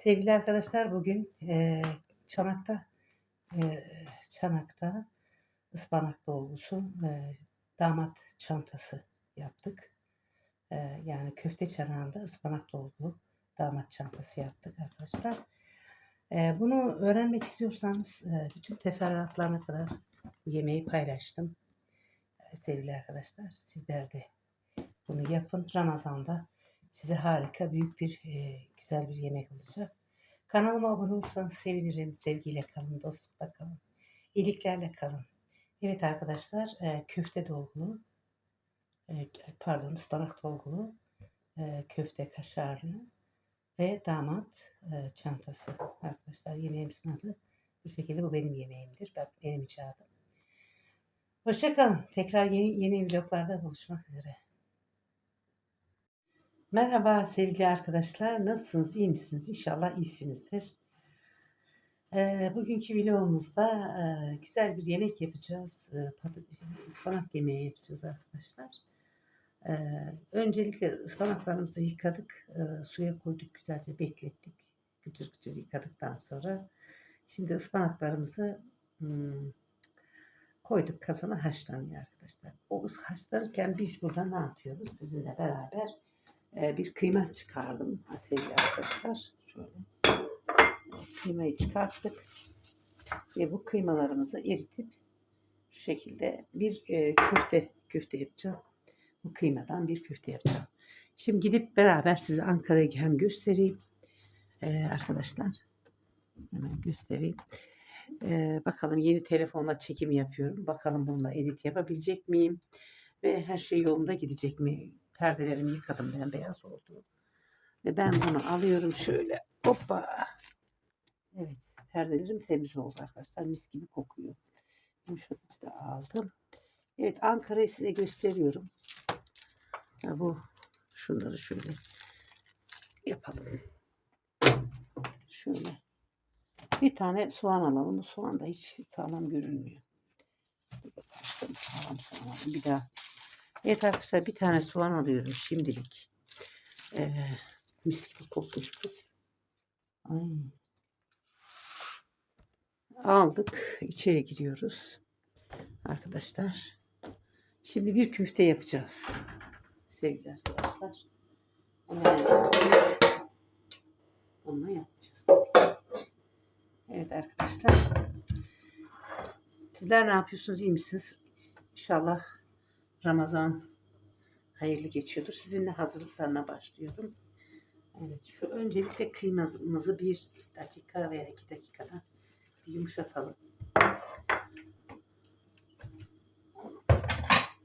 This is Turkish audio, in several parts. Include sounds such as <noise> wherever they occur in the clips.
Sevgili arkadaşlar bugün eee, Çanak'ta eee, Çanak'ta ıspanak dolgusu eee, damat çantası yaptık. Eee, yani köfte çanağında ıspanak dolgulu damat çantası yaptık arkadaşlar. Eee, bunu öğrenmek istiyorsanız eee, bütün teferruatlarına kadar yemeği paylaştım. Eee, sevgili arkadaşlar sizler de bunu yapın. Ramazan'da size harika büyük bir eee, güzel bir yemek olacak. Kanalıma abone olursanız sevinirim. Sevgiyle kalın, dostlukla kalın, iyiliklerle kalın. Evet arkadaşlar, e, köfte dolgulu, e, pardon ıspanak dolgulu, e, köfte kaşarlı ve damat çantası. Arkadaşlar yemeğimizin adı bu şekilde. Bu benim yemeğimdir. Ben, benim icadım. Hoşçakalın. Tekrar yeni, yeni vloglarda buluşmak üzere. Merhaba sevgili arkadaşlar. Nasılsınız? İyi misiniz? İnşallah iyisinizdir. Ee, bugünkü vlogumuzda e, güzel bir yemek yapacağız. E, patates, ıspanak yemeği yapacağız arkadaşlar. Ee, öncelikle ıspanaklarımızı yıkadık. e, suya koyduk. Güzelce beklettik. Gıcır gıcır yıkadıktan sonra. Şimdi ıspanaklarımızı hmm, koyduk kazana haşlanıyor arkadaşlar. O haşlanırken biz burada ne yapıyoruz? Sizinle beraber e, bir kıyma çıkardım sevgili arkadaşlar. Şöyle kıymayı çıkarttık ve bu kıymalarımızı eritip şu şekilde bir e, köfte köfte yapacağım. Bu kıymadan bir köfte yapacağım. Şimdi gidip beraber size Ankara'yı hem göstereyim e, arkadaşlar. Hemen göstereyim. E, bakalım yeni telefonla çekim yapıyorum. Bakalım bununla edit yapabilecek miyim? Ve her şey yolunda gidecek mi? Perdelerimi yıkadım ben beyaz oldu. Ve ben bunu alıyorum şöyle. Hoppa. Evet. Perdelerim temiz oldu arkadaşlar. Mis gibi kokuyor. Yumuşatıcı da aldım. Evet Ankara'yı size gösteriyorum. Ha, bu şunları şöyle yapalım. Şöyle. Bir tane soğan alalım. Bu soğan da hiç sağlam görünmüyor. Dur bakalım. Sağlam soğan alalım. Bir daha. Evet arkadaşlar bir tane soğan alıyorum şimdilik. Ee, mis gibi kokmuş kız. Ay. Aldık. içeri giriyoruz. Arkadaşlar. Şimdi bir köfte yapacağız. Sevgili arkadaşlar. Onunla, yapacağız. Evet arkadaşlar. Sizler ne yapıyorsunuz? İyi misiniz? İnşallah Ramazan hayırlı geçiyordur. Sizinle hazırlıklarına başlıyorum. Evet şu öncelikle kıymamızı bir dakika veya iki dakikada bir yumuşatalım.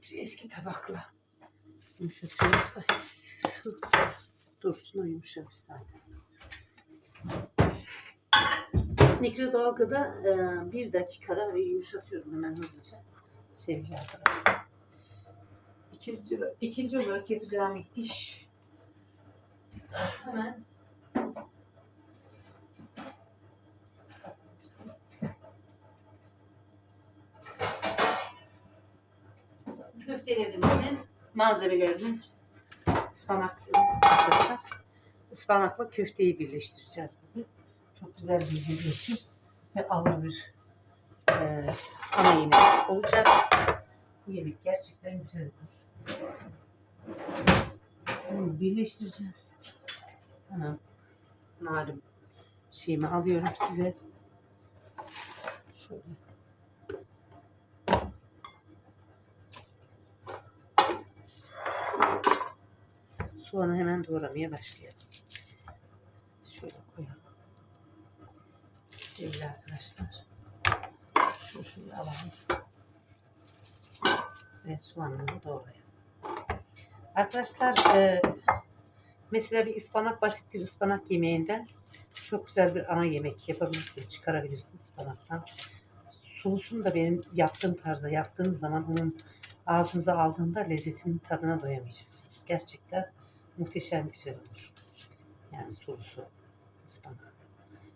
Şu eski tabakla yumuşatıyoruz. Ay, şu dursun o yumuşamış zaten. Mikrodalgada e, bir dakikada bir yumuşatıyorum hemen hızlıca sevgili arkadaşlar. İkinci, ikinci olarak yapacağımız iş hemen köftelerimizin malzemelerini ıspanak arkadaşlar. Ispanakla köfteyi birleştireceğiz bugün. Çok güzel bir birleşim ve ağır bir e, ana yemek olacak. Bu yemek gerçekten güzel olur. Bunu birleştireceğiz. Hemen malum şeyimi alıyorum size. Şöyle. Soğanı hemen doğramaya başlayalım. Şöyle koyalım. Sevgili arkadaşlar. Şu şöyle alalım. Ve soğanımızı doğrayalım. Arkadaşlar e, mesela bir ıspanak basit bir ıspanak yemeğinden çok güzel bir ana yemek yapabilirsiniz. Çıkarabilirsiniz ıspanaktan. Sulusunu da benim yaptığım tarzda yaptığınız zaman onun ağzınıza aldığında lezzetinin tadına doyamayacaksınız. Gerçekten muhteşem güzel olur. Yani sulusu ıspanak.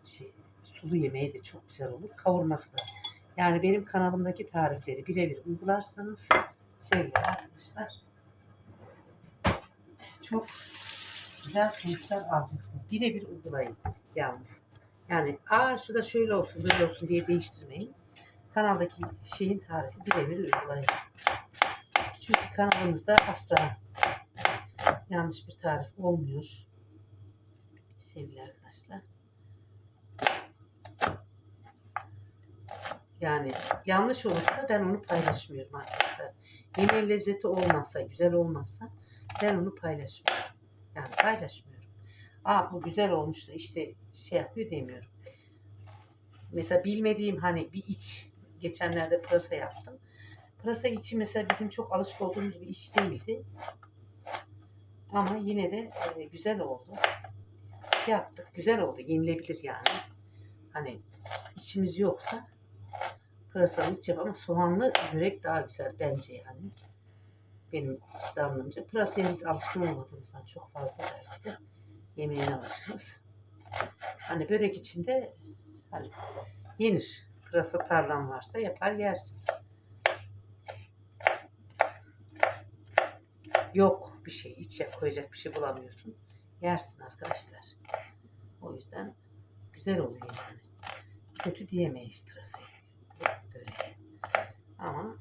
Şey, sulu yemeği de çok güzel olur. Kavurması da. Yani benim kanalımdaki tarifleri birebir uygularsanız sevgili arkadaşlar çok güzel sonuçlar alacaksınız. Birebir uygulayın. Yalnız. Yani aa şu şöyle olsun böyle olsun diye değiştirmeyin. Kanaldaki şeyin tarifi birebir uygulayın. Çünkü kanalımızda asla yanlış bir tarif olmuyor. Sevgili arkadaşlar. Yani yanlış olursa ben onu paylaşmıyorum arkadaşlar. Yemeğin lezzeti olmazsa, güzel olmazsa ben onu paylaşmıyorum. Yani paylaşmıyorum. Aa bu güzel olmuş da işte şey yapıyor demiyorum. Mesela bilmediğim hani bir iç geçenlerde pırasa yaptım. Pırasa içi mesela bizim çok alışık olduğumuz bir iç değildi. Ama yine de e, güzel oldu. Yaptık. Güzel oldu. Yenilebilir yani. Hani içimiz yoksa pırasalı iç yap ama soğanlı börek daha güzel bence yani. Benim zanlımca. Pırasaya biz alışkın olmadığımızdan çok fazla belki de yemeğine alışırız. Hani börek içinde hani yenir. Pırasa tarlan varsa yapar yersin. Yok bir şey iç yap koyacak bir şey bulamıyorsun. Yersin arkadaşlar. O yüzden güzel oluyor yani. Kötü diyemeyiz pırasayı. Ama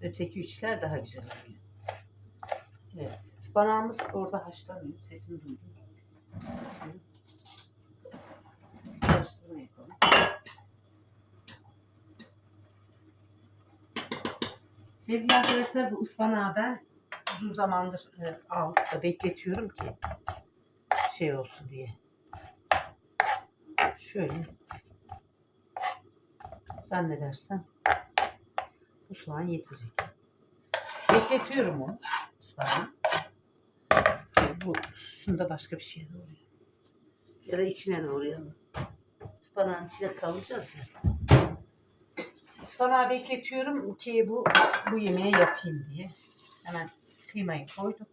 öteki üçler daha güzel oluyor. Evet. Ispanağımız orada haşlanıyor. Sesini duydum. Karıştırma yapalım. Sevgili arkadaşlar bu ıspanağı ben uzun zamandır e, aldım bekletiyorum ki şey olsun diye. Şöyle zannedersem bu soğan yetecek. Bekletiyorum onu ıspanağı. Bu şunda başka bir şeye doğruyor. Ya da içine doğrayalım. Ispanağın içine kavuracağız ya. Ispanağı bekletiyorum ki bu bu yemeği yapayım diye. Hemen kıymayı koyduk.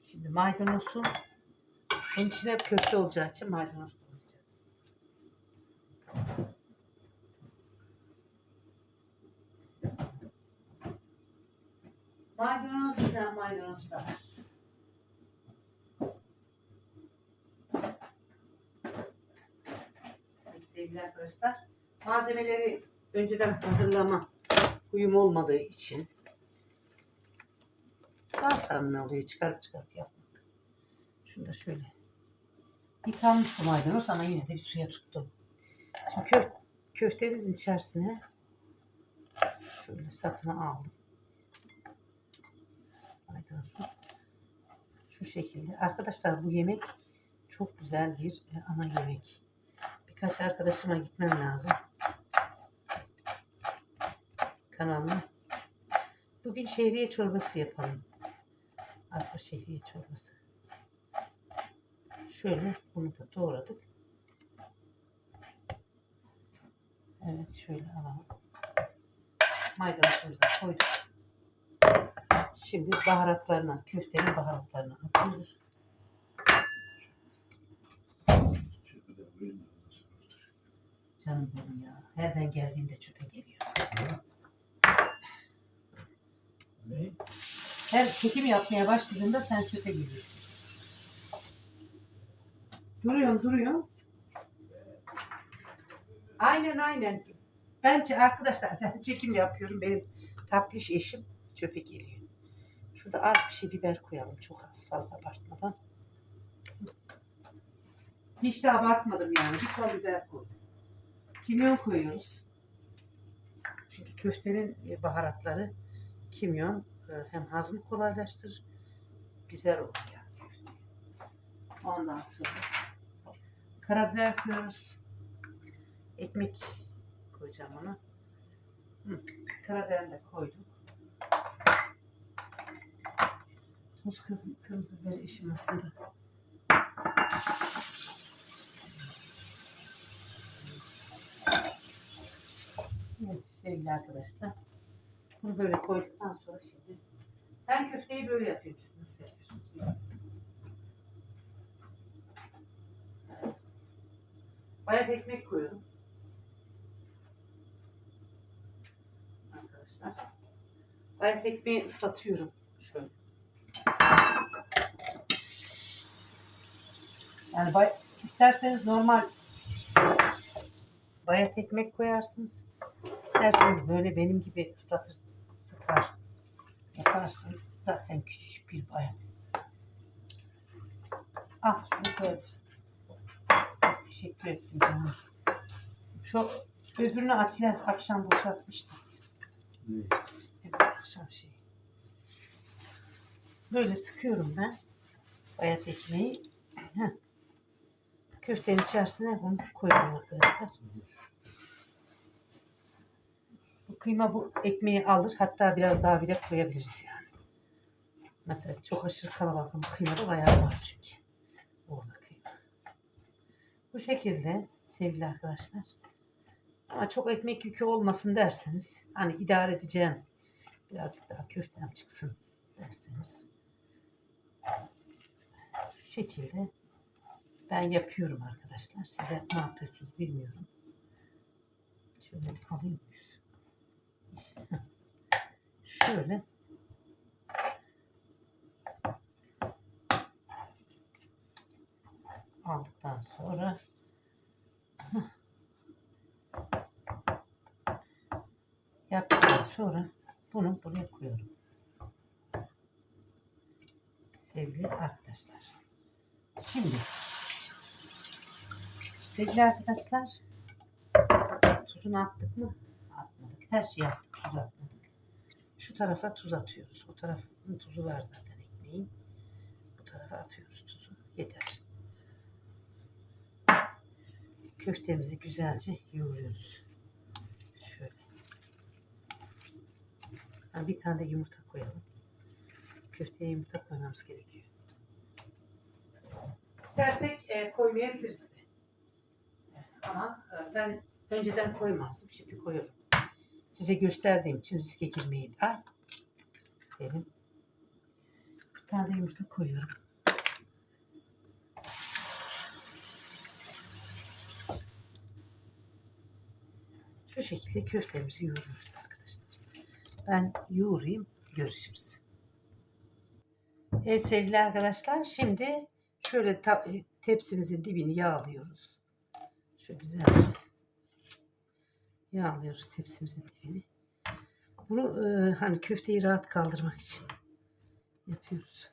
Şimdi maydanozu bunun içine köfte olacağı için. Maydanoz da maydanoz da. Evet, sevgili arkadaşlar. Malzemeleri önceden hazırlama uyum olmadığı için daha samimi oluyor çıkarıp çıkarıp yapmak. Şunu da şöyle yıkanmış bu maydanoz ama yine de bir suya tuttum. Şimdi kö köftemizin içerisine şöyle sapını aldım. Maydanozu şu şekilde. Arkadaşlar bu yemek çok güzel bir e, ana yemek. Birkaç arkadaşıma gitmem lazım. Kanalıma. Bugün şehriye çorbası yapalım. Arpa şehriye çorbası. Şöyle bunu da doğradık. Evet şöyle alalım. Maydanozumuzu da koyduk. Şimdi baharatlarına, köftenin baharatlarına atıyoruz. Canım benim ya. Her ben geldiğimde çöpe geliyor. Ne? Her çekim yapmaya başladığında sen çöpe geliyorsun. Duruyorum duruyorum. Aynen aynen. Bence arkadaşlar <laughs> ben çekim yapıyorum. Benim tatlış eşim çöpe geliyor. Şurada az bir şey biber koyalım. Çok az fazla abartmadan. Hiç de abartmadım yani. Bir kol biber koydum. Kimyon koyuyoruz. Çünkü köftenin e, baharatları kimyon e, hem hazmı kolaylaştırır. Güzel olur yani. Ondan sonra karabiber koyuyoruz. Ekmek koyacağım ona. Hı, karabiberini de koydum. Tuz kırmızı, kırmızı biber eşim aslında. Evet sevgili arkadaşlar. Bunu böyle koyduktan sonra şimdi ben köfteyi böyle yapıyorum. Siz nasıl yapıyorsunuz? Bayat ekmek koyuyorum. Arkadaşlar. Bayat ekmeği ıslatıyorum. Şöyle. Yani bay, isterseniz normal bayat ekmek koyarsınız. İsterseniz böyle benim gibi ıslatır, sıkar yaparsınız. Zaten küçük bir bayat. Al şunu koyabilirsin. Ah, Teşekkür ettim canım. Şu öbürünü Atilla akşam boşaltmıştı. Evet, akşam şey. Böyle sıkıyorum ben. Bayat ekmeği. Heh. Köftenin içerisine bunu koyuyorum arkadaşlar. Kıyma bu ekmeği alır. Hatta biraz daha bile koyabiliriz yani. Mesela çok aşırı kalabalık ama kıymada bayağı var çünkü. Orada kıyma. Bu şekilde sevgili arkadaşlar. Ama çok ekmek yükü olmasın derseniz hani idare edeceğim birazcık daha köftem çıksın derseniz şu şekilde ben yapıyorum arkadaşlar. Size ne yapıyorsunuz bilmiyorum. Şöyle alayım. Şöyle aldıktan sonra yaptıktan sonra bunu buraya koyuyorum. Sevgili arkadaşlar. Şimdi sevgili arkadaşlar tuzunu attık mı? Her şeyi attık. Tuz atmadık. Şu tarafa tuz atıyoruz. O tarafın tuzu var zaten ekmeğin. Bu tarafa atıyoruz tuzu. Yeter. Köftemizi güzelce yoğuruyoruz. Şöyle. Ha, bir tane de yumurta koyalım. Köfteye yumurta koymamız gerekiyor. İstersek e, koymayabiliriz de. Ama e, ben önceden koymazdım. Şimdi koyuyorum. Size gösterdiğim için riske girmeyin. Ay. Dedim. Bir tane yumurta koyuyorum. Şu şekilde köftemizi yoğuruyoruz arkadaşlar. Ben yoğurayım. Görüşürüz. Evet sevgili arkadaşlar. Şimdi şöyle tepsimizin dibini yağlıyoruz. Şu güzelce yağlıyoruz tepsimizin dibini. Bunu e, hani köfteyi rahat kaldırmak için yapıyoruz.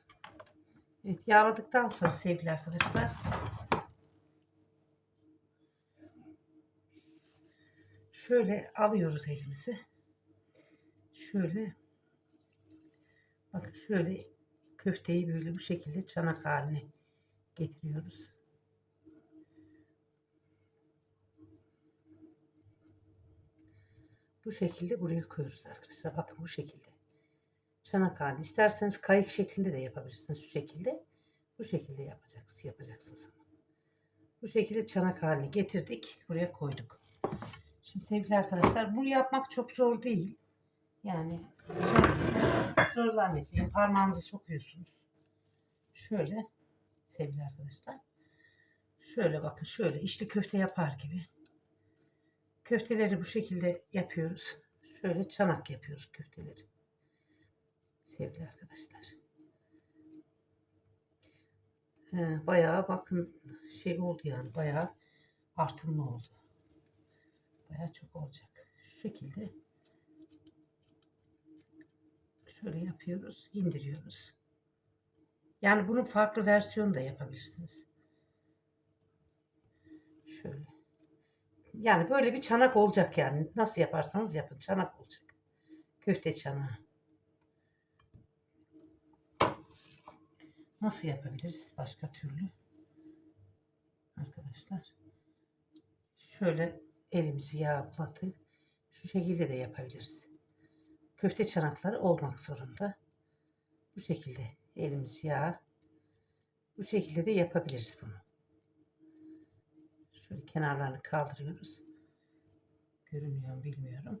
Evet yağladıktan sonra sevgili arkadaşlar şöyle alıyoruz elimizi. Şöyle bakın şöyle köfteyi böyle bu şekilde çanak haline getiriyoruz. Bu şekilde buraya koyuyoruz arkadaşlar. Bakın bu şekilde. Çanak halinde. İsterseniz kayık şeklinde de yapabilirsiniz şu şekilde. Bu şekilde yapacaksınız. Yapacaksınız. Bu şekilde çanak haline getirdik. Buraya koyduk. Şimdi sevgili arkadaşlar bunu yapmak çok zor değil. Yani zor, zor zannetmeyin. Parmağınızı sokuyorsunuz. Şöyle sevgili arkadaşlar. Şöyle bakın şöyle içli köfte yapar gibi. Köfteleri bu şekilde yapıyoruz. Şöyle çanak yapıyoruz köfteleri. Sevgili arkadaşlar. Ee, bayağı bakın şey oldu yani bayağı artımlı oldu. Bayağı çok olacak. Şu şekilde şöyle yapıyoruz, indiriyoruz. Yani bunun farklı versiyonu da yapabilirsiniz. Şöyle. Yani böyle bir çanak olacak yani. Nasıl yaparsanız yapın çanak olacak. Köfte çanağı. Nasıl yapabiliriz başka türlü? Arkadaşlar. Şöyle elimizi yağlatıp şu şekilde de yapabiliriz. Köfte çanakları olmak zorunda. Bu şekilde elimiz yağ. Bu şekilde de yapabiliriz bunu. Şöyle kenarlarını kaldırıyoruz. Görünüyor mu bilmiyorum.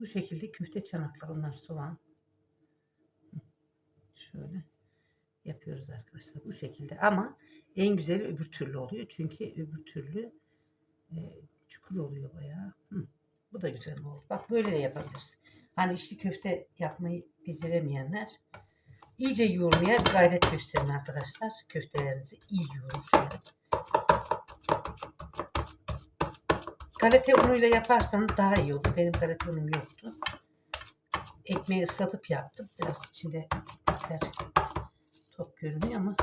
Bu şekilde köfte çanakları onlar soğan. Şöyle yapıyoruz arkadaşlar bu şekilde ama en güzeli öbür türlü oluyor. Çünkü öbür türlü e, çukur oluyor bayağı. Hı. Bu da güzel oldu. Bak böyle de yapabiliriz. Hani içli köfte yapmayı beceremeyenler İyice yoğurmaya gayret gösterin arkadaşlar. Köftelerinizi iyi yoğurun Galeta unuyla yaparsanız daha iyi olur. Benim galeta unum yoktu. Ekmeği ıslatıp yaptım. Biraz içinde ekmekler top görünüyor ama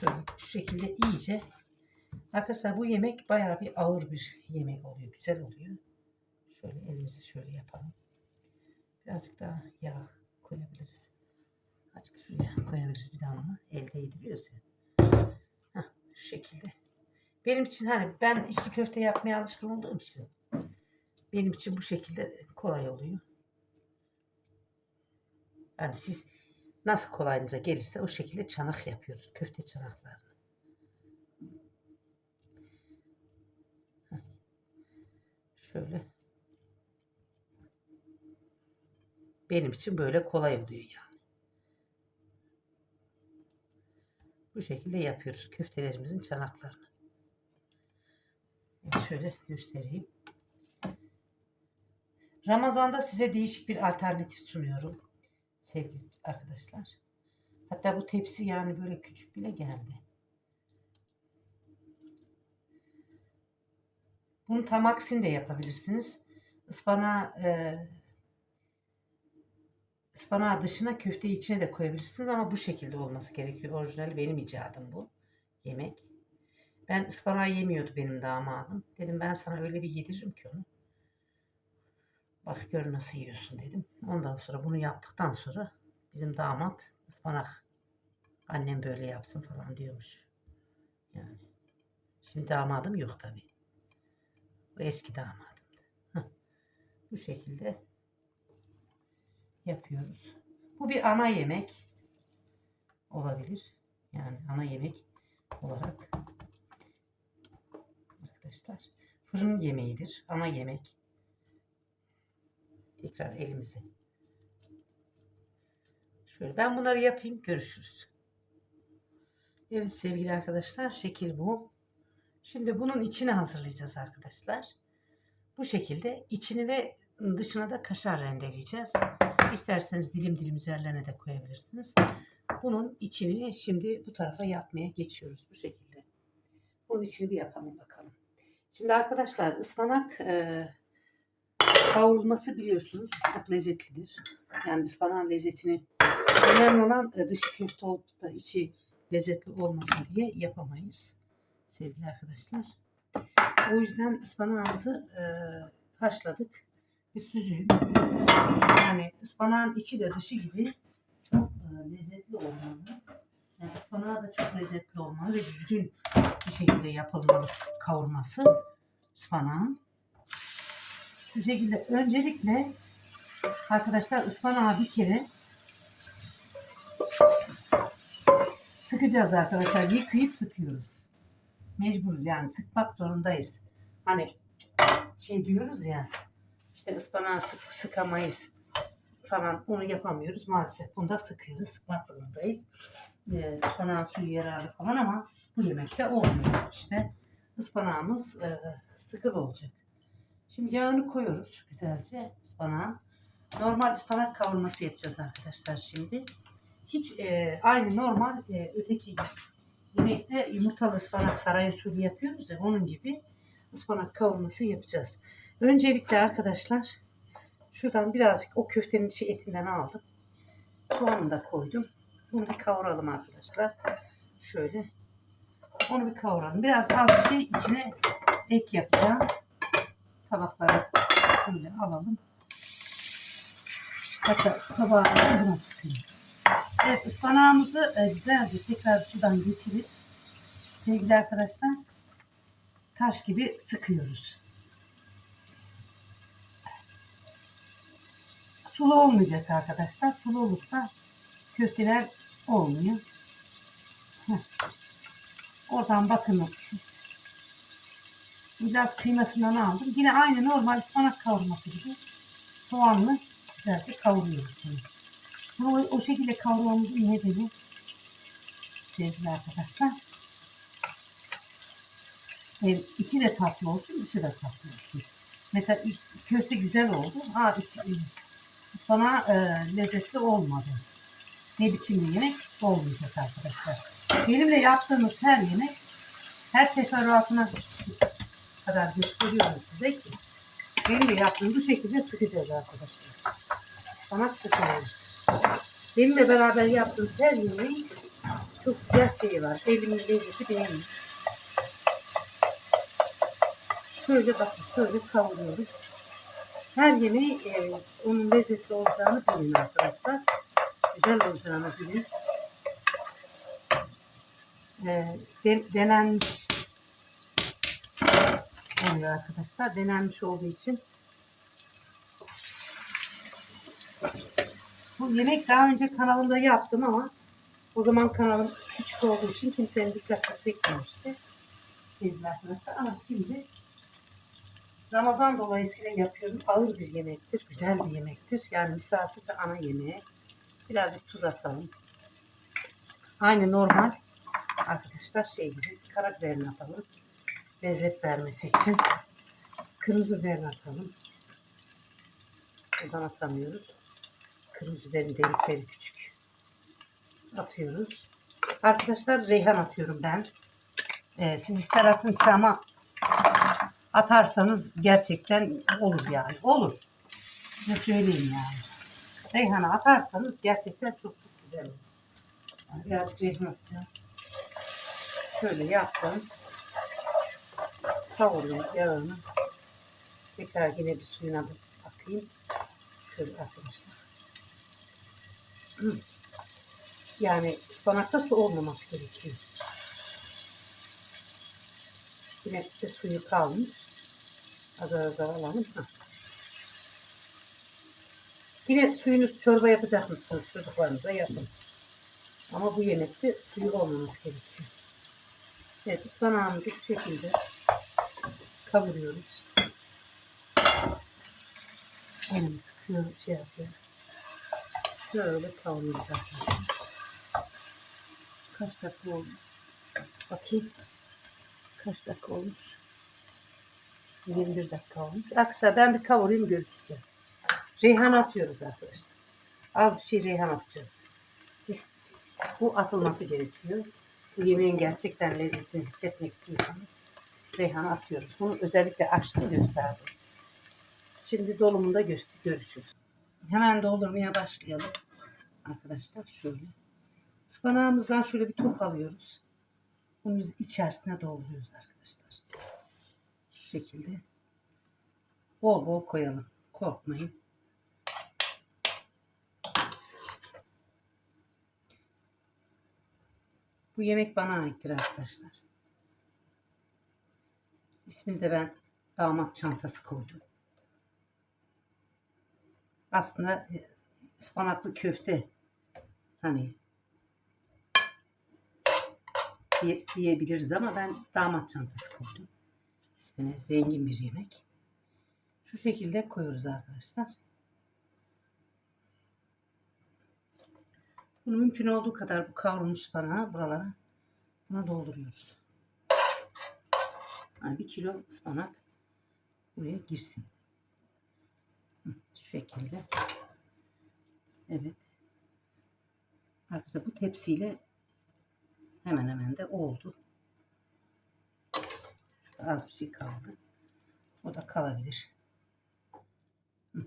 şöyle şu şekilde iyice arkadaşlar bu yemek bayağı bir ağır bir yemek oluyor. Güzel oluyor. Şöyle elimizi şöyle yapalım. Birazcık daha yağ koyabiliriz. Azıcık şuraya koyabiliriz bir damla. Elde. Heh, şu şekilde. Benim için hani ben içli köfte yapmaya alışkın olduğum için benim için bu şekilde kolay oluyor. Yani siz nasıl kolayınıza gelirse o şekilde çanak yapıyoruz. Köfte çanaklarını. Şöyle. Benim için böyle kolay oluyor yani. Bu şekilde yapıyoruz köftelerimizin çanaklarını. Şöyle göstereyim. Ramazan'da size değişik bir alternatif sunuyorum. Sevgili arkadaşlar. Hatta bu tepsi yani böyle küçük bile geldi. Bunu tam aksini de yapabilirsiniz. Ispanağı, e, ıspanağı dışına köfteyi içine de koyabilirsiniz ama bu şekilde olması gerekiyor. Orijinali benim icadım bu yemek. Ben ıspanağı yemiyordu benim damadım. Dedim ben sana öyle bir yediririm ki onu. Bak gör nasıl yiyorsun dedim. Ondan sonra bunu yaptıktan sonra bizim damat ıspanak annem böyle yapsın falan diyormuş. Yani. Şimdi damadım yok tabi. Bu eski damadımdı. Heh. Bu şekilde yapıyoruz. Bu bir ana yemek olabilir. Yani ana yemek olarak arkadaşlar fırın yemeğidir. Ana yemek. Tekrar elimizi. Şöyle ben bunları yapayım. Görüşürüz. Evet sevgili arkadaşlar şekil bu. Şimdi bunun içini hazırlayacağız arkadaşlar. Bu şekilde içini ve dışına da kaşar rendeleyeceğiz. İsterseniz dilim dilim üzerlerine de koyabilirsiniz. Bunun içini şimdi bu tarafa yapmaya geçiyoruz bu şekilde. Bunun içini bir yapalım bakalım. Şimdi arkadaşlar ıspanak e, kavrulması biliyorsunuz çok lezzetlidir. Yani ıspanağın lezzetini önemli olan e, dışı köfte olup da içi lezzetli olmasın diye yapamayız sevgili arkadaşlar. O yüzden ıspanağımızı e, haşladık. Bir. Yani ıspanağın içi de dışı gibi çok e, lezzetli olmalı. Yani ıspanağı da çok lezzetli olmalı ve düzgün bir şekilde yapılmalı kavurması ıspanağın. Bu şekilde öncelikle arkadaşlar ıspanağı bir kere sıkacağız arkadaşlar. Yıkayıp sıkıyoruz. Mecburuz yani sıkmak zorundayız. Hani şey diyoruz ya işte ıspanağı sık, sıkamayız falan onu yapamıyoruz. Maalesef bunu da sıkıyoruz. Sıkmak zorundayız. Ee, ıspanağın suyu yararlı falan ama bu yemekte olmuyor işte. Ispanağımız e, sıkıl olacak. Şimdi yağını koyuyoruz güzelce ıspanağın. Normal ıspanak kavurması yapacağız arkadaşlar şimdi. Hiç e, aynı normal e, öteki yemekte yumurtalı ıspanak saray usulü yapıyoruz ya onun gibi ıspanak kavurması yapacağız. Öncelikle arkadaşlar şuradan birazcık o köftenin içi etinden aldım. Soğanı da koydum. Bunu bir kavuralım arkadaşlar. Şöyle. Onu bir kavuralım. Biraz az bir şey içine ek yapacağım. Tabaklara şöyle alalım. Hatta tabağa buna. Evet ıspanağımızı e, güzelce tekrar sudan geçirip sevgili arkadaşlar taş gibi sıkıyoruz. Sulu olmayacak arkadaşlar. Sulu olursa köfteler olmuyor. Heh. Oradan bakın biraz kıymasından aldım. Yine aynı normal ıspanak kavurması gibi soğanlı güzelce kavuruyoruz. Şimdi. Bunu o, o şekilde kavurmamızın nedeni sevgili arkadaşlar. Hem içi de tatlı olsun, dışı da tatlı olsun. Mesela köfte güzel oldu. Ha iç, sana e, lezzetli olmadı. Ne biçim bir yemek olmayacak arkadaşlar. Benimle yaptığınız her yemek her teferruatına kadar gösteriyorum size ki benimle yaptığım bu şekilde sıkacağız arkadaşlar. Ispanak sıkıyoruz. Benimle beraber yaptığım her yemeğin çok güzel şeyi var. Elimin lezzeti benim. Şöyle bakın şöyle kavuruyoruz. Her yemeği e, onun lezzetli olacağını bilin arkadaşlar. Güzel olacağını bilin. E, de, denenmiş oluyor arkadaşlar. Denenmiş olduğu için bu yemek daha önce kanalımda yaptım ama o zaman kanalım küçük olduğu için kimsenin dikkatini çekmemişti. Arkadaşlar ama şimdi Ramazan dolayısıyla yapıyorum. Ağır bir yemektir. Güzel bir yemektir. Yani misafir de ana yemeği. Birazcık tuz atalım. Aynı normal arkadaşlar şey gibi karabiberini atalım. Lezzet vermesi için. Kırmızı biberini atalım. Buradan atamıyoruz. Kırmızı biberin delikleri küçük. Atıyoruz. Arkadaşlar reyhan atıyorum ben. Ee, siz ister atın ama atarsanız gerçekten olur yani. Olur. Size söyleyeyim yani. Reyhanı atarsanız gerçekten çok çok güzel olur. Yani biraz reyhan atacağım. Şöyle yaptım. Kavuruyorum yağını. Tekrar yine bir suyuna bir bakayım. Şöyle arkadaşlar. Yani ıspanakta su olmaması gerekiyor. Yine de suyu kalmış. Azar azar alalım. Hah. Yine suyunuz çorba yapacak mısınız çocuklarınıza yapın. Ama bu yemekte suyu olmaması gerekiyor. Evet ıspanağımızı bu şekilde kavuruyoruz. Elimi sıkıyorum şey yapıyorum. Şöyle kavuruyoruz. Kaç dakika oldu? Bakayım. Kaç dakika olmuş? 21 dakika olmuş. Arkadaşlar ben bir kavurayım görüşeceğim. Reyhan atıyoruz arkadaşlar. Az bir şey reyhan atacağız. Siz, bu atılması gerekiyor. Bu yemeğin gerçekten lezzetini hissetmek istiyorsanız reyhan atıyoruz. Bunu özellikle açtım gösterdim. Şimdi dolumunda gö- görüşürüz. Hemen doldurmaya başlayalım. Arkadaşlar şöyle. Ispanağımızdan şöyle bir top alıyoruz. Bunu biz içerisine dolduruyoruz arkadaşlar. Şu şekilde. Bol bol koyalım. Korkmayın. Bu yemek bana aittir arkadaşlar. İsmini de ben damat çantası koydum. Aslında e, ıspanaklı köfte hani diye- diyebiliriz ama ben damat çantası koydum. İsmine zengin bir yemek. Şu şekilde koyuyoruz arkadaşlar. Bunu mümkün olduğu kadar bu kavrulmuş ıspanağı buralara buna dolduruyoruz. Yani bir kilo ıspanak buraya girsin. Şu şekilde. Evet. Arkadaşlar bu tepsiyle hemen hemen de oldu. Az bir şey kaldı. O da kalabilir. Hı.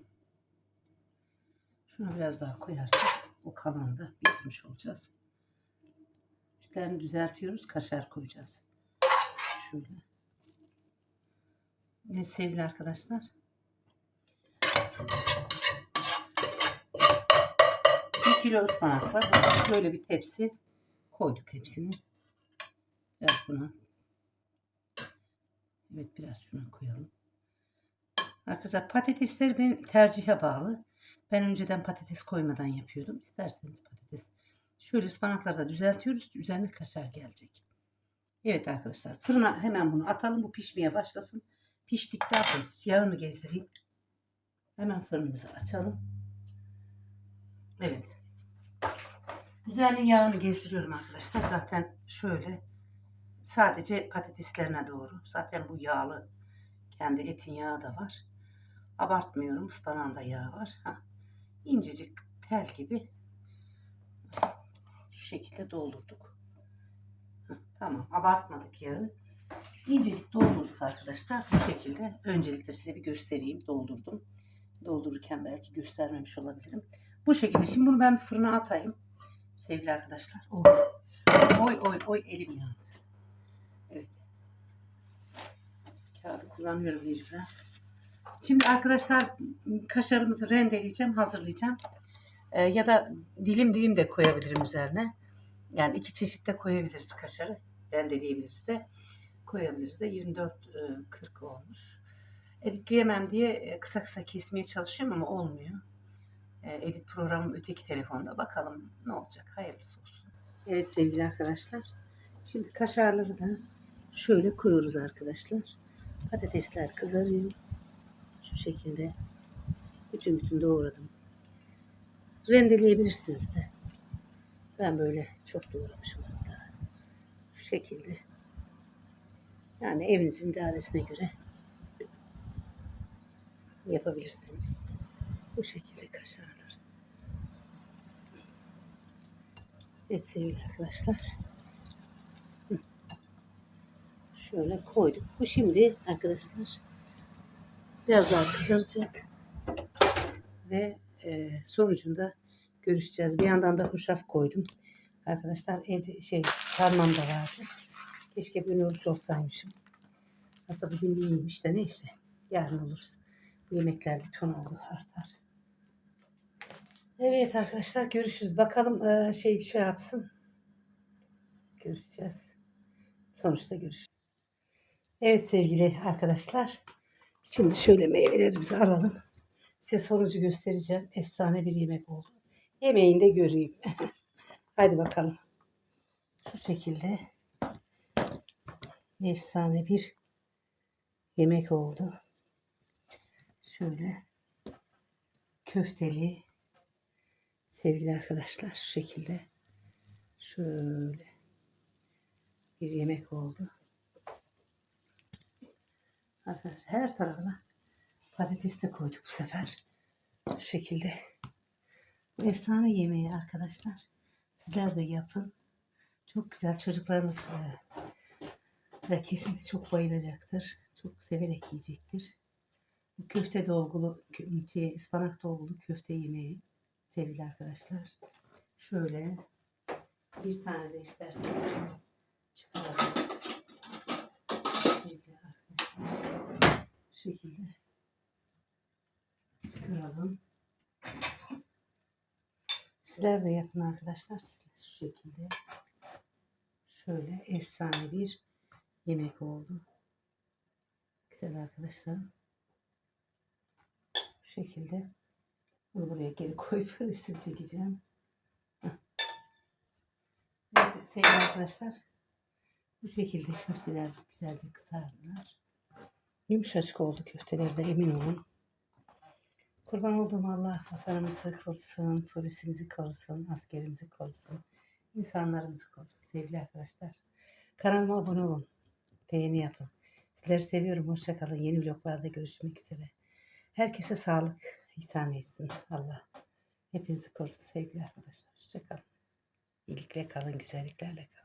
Şuna biraz daha koyarsak o kalanı da bitirmiş olacağız. Üstlerini düzeltiyoruz. Kaşar koyacağız. Şöyle. Evet sevgili arkadaşlar. Bir kilo ıspanakla böyle bir tepsi koyduk hepsini. Biraz buna. Evet biraz şuna koyalım. Arkadaşlar patatesler benim tercihe bağlı. Ben önceden patates koymadan yapıyordum. İsterseniz patates. Şöyle ıspanakları da düzeltiyoruz. Üzerine kaşar gelecek. Evet arkadaşlar fırına hemen bunu atalım. Bu pişmeye başlasın. Piştikten sonra yağını gezdireyim. Hemen fırınımızı açalım. Evet. Üzerine yağını gezdiriyorum arkadaşlar. Zaten şöyle sadece patateslerine doğru. Zaten bu yağlı kendi etin yağı da var. Abartmıyorum. Ispanağında yağ var. Ha. İncecik tel gibi şu şekilde doldurduk. Heh, Tamam. Abartmadık yağı. İncecik doldurduk arkadaşlar. Bu şekilde. Öncelikle size bir göstereyim. Doldurdum. Doldururken belki göstermemiş olabilirim. Bu şekilde. Şimdi bunu ben fırına atayım. Sevgili arkadaşlar. Oy oy oy, oy elim yandı. Evet. Kağıdı kullanıyorum mecburen. Şimdi arkadaşlar kaşarımızı rendeleyeceğim, hazırlayacağım. Ee, ya da dilim dilim de koyabilirim üzerine. Yani iki çeşit de koyabiliriz kaşarı. Rendeleyebiliriz de. Koyabiliriz de 24-40 olmuş. Editleyemem diye e, kısa kısa kesmeye çalışıyorum ama olmuyor. E, Edit programım öteki telefonda. Bakalım ne olacak. Hayırlısı olsun. Evet sevgili arkadaşlar. Şimdi kaşarları da şöyle koyuyoruz arkadaşlar. Patatesler kızarıyor. Şu şekilde bütün bütün doğradım. Rendeleyebilirsiniz de. Ben böyle çok doğramışım hatta. Şu şekilde. Yani evinizin dairesine göre yapabilirsiniz. Bu şekilde kaşarlar. Evet sevgili arkadaşlar. Hı. Şöyle koyduk. Bu şimdi arkadaşlar biraz daha kızaracak. Ve e, sonucunda görüşeceğiz. Bir yandan da hoşaf koydum. Arkadaşlar evde şey sarmam da vardı. Keşke bugün oruç olsaymışım. Aslında bugün değilmiş de neyse. Yarın oluruz. Bu yemekler bir ton oldu artar. Evet arkadaşlar görüşürüz. Bakalım e, şey şey yapsın. Görüşeceğiz. Sonuçta görüşürüz. Evet sevgili arkadaşlar. Şimdi şöyle meyvelerimizi alalım. Size sonucu göstereceğim. Efsane bir yemek oldu. Yemeğini de göreyim. <laughs> Hadi bakalım. Şu şekilde efsane bir yemek oldu. Şöyle köfteli sevgili arkadaşlar şu şekilde şöyle bir yemek oldu. Her tarafına patates de koyduk bu sefer. Şu şekilde. Bu efsane yemeği arkadaşlar. Sizler de yapın. Çok güzel çocuklarımız e, ve kesinlikle çok bayılacaktır. Çok severek yiyecektir. Bu köfte dolgulu, şey, ıspanak dolgulu köfte yemeği sevgili arkadaşlar. Şöyle bir tane de isterseniz çıkaralım. Sevgili. Bu şekilde çıkaralım. Sizler de yapın arkadaşlar. Sizler şu şekilde. Şöyle efsane bir yemek oldu. Güzel arkadaşlarım. Bu şekilde. Bunu buraya geri koyup <laughs> resim çekeceğim. Evet sevgili arkadaşlar. Bu şekilde köfteler güzelce kızardılar. Yumuşacık oldu köfteler de emin olun. Kurban olduğum Allah vatanımızı korusun, polisimizi korusun, askerimizi korusun, insanlarımızı korusun sevgili arkadaşlar. Kanalıma abone olun, beğeni yapın. Sizleri seviyorum, hoşça kalın. Yeni vloglarda görüşmek üzere. Herkese sağlık ihsan etsin Allah. Hepinizi korusun sevgili arkadaşlar. Hoşça kalın. İyilikle kalın, güzelliklerle kalın.